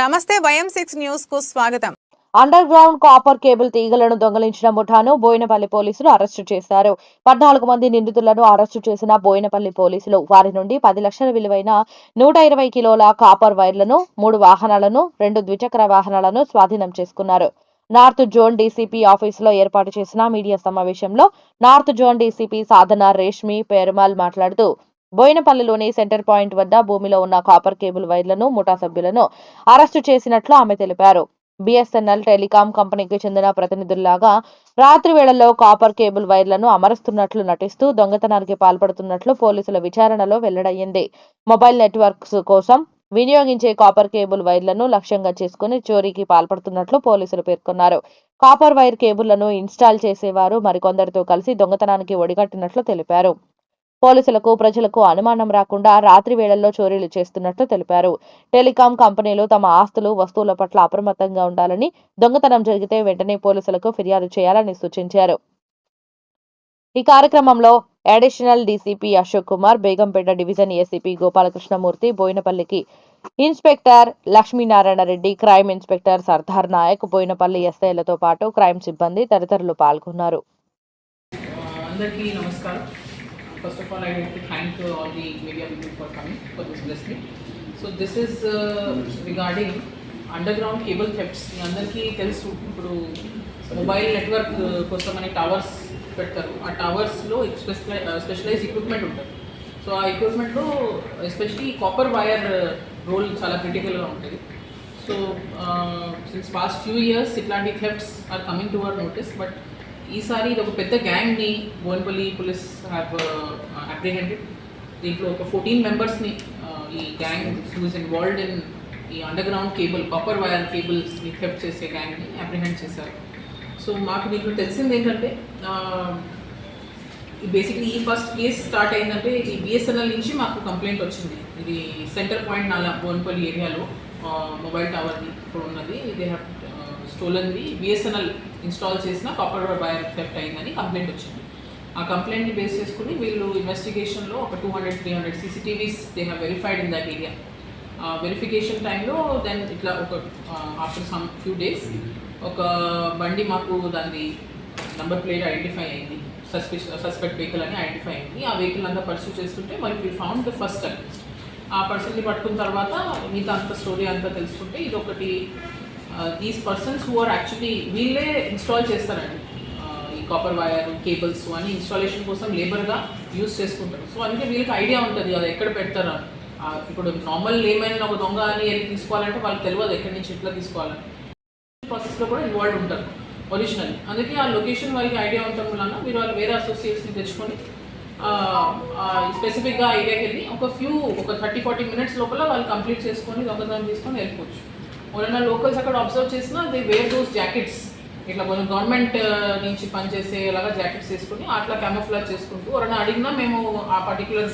నమస్తే వయం సిక్స్ న్యూస్కు స్వాగతం. అండర్ గ్రౌండ్ కాపర్ కేబుల్ తీగలను దొంగలించిన ముఠాను బోయినపల్లి పోలీసులు అరెస్టు చేశారు. పద్నాలుగు మంది నిందితులను అరెస్టు చేసిన బోయినపల్లి పోలీసులు వారి నుండి పది లక్షల విలువైన నూట ఇరవై కిలోల కాపర్ వైర్లను మూడు వాహనాలను రెండు ద్విచక్ర వాహనాలను స్వాధీనం చేసుకున్నారు. నార్త్ జోన్ డీసీపీ ఆఫీసులో ఏర్పాటు చేసిన మీడియా సమావేశంలో north zone DCP Sadhana Reshmi Perumal మాట్లాడుతూ బోయినపల్లిలోని సెంటర్ పాయింట్ వద్ద భూమిలో ఉన్న కాపర్ కేబుల్ వైర్లను ముఠా సభ్యులను అరెస్టు చేసినట్లు ఆమె తెలిపారు. బిఎస్ఎన్ఎల్ టెలికాం కంపెనీకి చెందిన ప్రతినిధుల్లాగా రాత్రి వేళల్లో కాపర్ కేబుల్ వైర్లను అమరుస్తున్నట్లు నటిస్తూ దొంగతనానికి పాల్పడుతున్నట్లు పోలీసుల విచారణలో వెల్లడయ్యింది. మొబైల్ నెట్వర్క్స్ కోసం వినియోగించే కాపర్ కేబుల్ వైర్లను లక్ష్యంగా చేసుకుని చోరీకి పాల్పడుతున్నట్లు పోలీసులు పేర్కొన్నారు. కాపర్ వైర్ కేబుల్లను ఇన్స్టాల్ చేసేవారు మరికొందరితో కలిసి దొంగతనానికి ఒడిగట్టినట్లు తెలిపారు. పోలీసులకు ప్రజలకు అనుమానం రాకుండా రాత్రి వేళల్లో చోరీలు చేస్తున్నట్లు తెలిపారు. టెలికాం కంపెనీలు తమ ఆస్తులు వస్తువుల పట్ల అప్రమత్తంగా ఉండాలని దొంగతనం జరిగితే వెంటనే పోలీసులకు ఫిర్యాదు చేయాలని సూచించారు. ఈ కార్యక్రమంలో additional DCP Ashok Kumar Begumpet division ACP Gopalakrishnamurthy బోయినపల్లికి inspector Lakshminarayana Reddy crime inspector Sardar Nayak Bowenpally ఎస్ఐలతో పాటు క్రైమ్ సిబ్బంది తదితరులు పాల్గొన్నారు. అందరికీ నమస్కారం. First of all I want to thank all the media people for coming for this blessing so this is regarding underground cable thefts మీ అందరికీ తెలుసు. ఇప్పుడు mobile network కోసం అనే టవర్స్ పెడతారు. ఆ టవర్స్లో స్పెషలైజ్ ఎక్విప్మెంట్ ఉంటుంది. సో ఆ ఎక్విప్మెంట్లో ఎస్పెషలీ కాపర్ వైర్ రోల్ చాలా క్రిటికల్గా ఉంటుంది. So since past few years ఇట్లాంటి thefts are coming to our notice but ఈసారి ఇది ఒక పెద్ద గ్యాంగ్ని Bowenpally police have apprehended uh, దీంట్లో ఒక ఫోర్టీన్ మెంబర్స్ని uh, ఈ గ్యాంగ్ హూస్ ఇన్వాల్వ్డ్ ఇన్ ఈ under ground cable copper wire కేబుల్స్ని థెఫ్ట్ చేసే గ్యాంగ్ని అప్రిహెండ్ చేశారు. సో మాకు దీంట్లో తెలిసింది ఏంటంటే బేసిక్లీ ఈ ఫస్ట్ కేస్ స్టార్ట్ అయిందంటే ఈ బిఎస్ఎన్ఎల్ నుంచి మాకు కంప్లైంట్ వచ్చింది. ఇది సెంటర్ పాయింట్ నాలా బోన్పల్లి ఏరియాలో మొబైల్ టవర్ ఇక్కడ ఉన్నది ఇది హ్యావ్ స్టోలన్ది బిఎస్ఎన్ఎల్ ఇన్స్టాల్ చేసిన కాపర్ వైర్ థెఫ్ట్ అయిందని కంప్లైంట్ వచ్చింది. ఆ కంప్లైంట్ని బేస్ చేసుకుని వీళ్ళు ఇన్వెస్టిగేషన్లో ఒక two hundred three hundred CCTVs they have verified in that area verification టైంలో దెన్ ఇట్లా ఒక ఆఫ్టర్ సమ్ ఫ్యూ డేస్ ఒక బండి మాకు దాని నంబర్ ప్లేట్ ఐడెంటిఫై అయింది. సస్పెష్ సస్పెక్ట్ వెహికల్ అని ఐడెంటిఫై అయింది. ఆ వెహికల్ అంతా పర్సూ చేస్తుంటే మరి we found the first time ఆ పర్సన్ని పట్టుకున్న తర్వాత మిగతా అంత స్టోరీ అంతా తెలుసుకుంటే ఇది ఒకటి these persons who are actually వీళ్ళే ఇన్స్టాల్ చేస్తారండి. Uh, ఈ కాపర్ వైర్ కేబుల్స్ అని ఇన్స్టాలేషన్ కోసం లేబర్గా యూస్ చేసుకుంటారు. సో అందుకే వీళ్ళకి ఐడియా ఉంటుంది అది ఎక్కడ పెడతారు uh, ఇప్పుడు నార్మల్ ఏమైనా ఒక దొంగ అని వెళ్ళి తీసుకోవాలంటే వాళ్ళకి తెలియదు ఎక్కడి నుంచి ఎట్లా తీసుకోవాలని. ప్రాసెస్లో కూడా ఇన్వాల్వ్ ఉంటారు ఒరిజినల్ అందుకే ఆ లొకేషన్ వారికి ఐడియా ఉండటం వలన మీరు వాళ్ళు వేరే అసోసియేట్స్ని తెచ్చుకొని uh, స్పెసిఫిక్గా ఏరియాకి వెళ్ళి ఒక ఫ్యూ ఒక థర్టీ ఫార్టీ మినిట్స్ లోపల వాళ్ళు కంప్లీట్ చేసుకొని దొంగతనం తీసుకొని వెళ్ళిపోవచ్చు. ఎవరైనా లోకల్స్ అక్కడ అబ్జర్వ్ చేసినా దే వేర్ దోస్ జాకెట్స్ ఇట్లా కొంచెం గవర్నమెంట్ నుంచి పనిచేసే లాగా జాకెట్స్ వేసుకుని అట్లా క్యామోఫ్లాజ్ చేసుకుంటూ ఎవరైనా అడిగినా మేము ఆ పర్టికులర్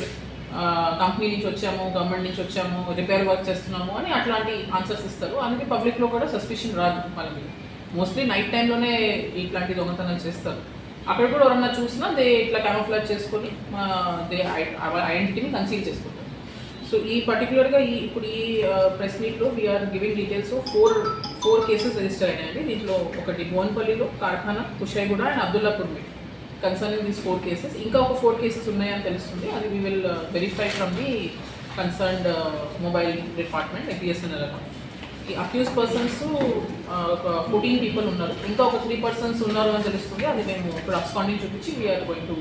కంపెనీ నుంచి వచ్చాము గవర్నమెంట్ నుంచి వచ్చాము రిపేర్ వర్క్ చేస్తున్నాము అని అట్లాంటి ఆన్సర్స్ ఇస్తారు. అందుకే పబ్లిక్లో కూడా సస్పెషన్ రాదు వాళ్ళ మీద. మోస్ట్లీ నైట్ టైంలోనే ఇట్లాంటి దొంగతనాలు చేస్తారు. అక్కడ కూడా ఎవరన్నా చూసినా దే ఇట్లా క్యామోఫ్లాజ్ చేసుకొని దే ఐడెంటిటీని కన్సీల్ చేసుకుంటారు. సో ఈ పర్టికులర్గా ఈ ఇప్పుడు ఈ ప్రెస్ మీట్లో we're giving details four four cases register అయినాయండి. దీంట్లో ఒకటి భువన్పల్లిలో Karkhana Kushaiguda and Abdullapurmet concerning these four cases ఇంకా ఒక ఫోర్ కేసెస్ ఉన్నాయని తెలుస్తుంది. అది we will verify from the concerned mobile department BSNL account ఈ అక్యూజ్ పర్సన్స్ uh, ఒక ఫోర్టీన్ పీపుల్ ఉన్నారు. ఇంకా ఒక త్రీ పర్సన్స్ ఉన్నారు అని తెలుస్తుంది. అది మేము ఇప్పుడు అబ్స్కాండింగ్ చూపించి we're going to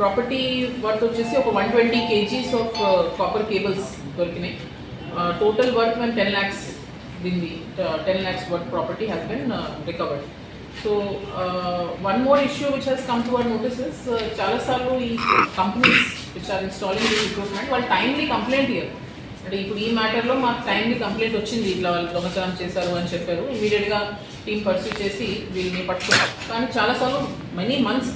property worth వచ్చేసి ఒక one twenty KGs of copper cables దొరికినాయి. Uh, టోటల్ వర్త్ మేము టెన్ ల్యాక్స్ దీన్ని ten lakhs worth property has been recovered so one more issue which has come to our notices చాలాసార్లు ఈ companies which are installing this equipment వాళ్ళు timely complaint ఇయ్యరు. అంటే ఇప్పుడు ఈ మ్యాటర్లో మాకు టైమ్లీ కంప్లైంట్ వచ్చింది ఇట్లా వాళ్ళు దొంగతనం చేశారు అని చెప్పారు. ఇమీడియట్గా టీం పర్సూ చేసి వీళ్ళని పట్టుకున్నారు. కానీ చాలాసార్లు మెనీ మంత్స్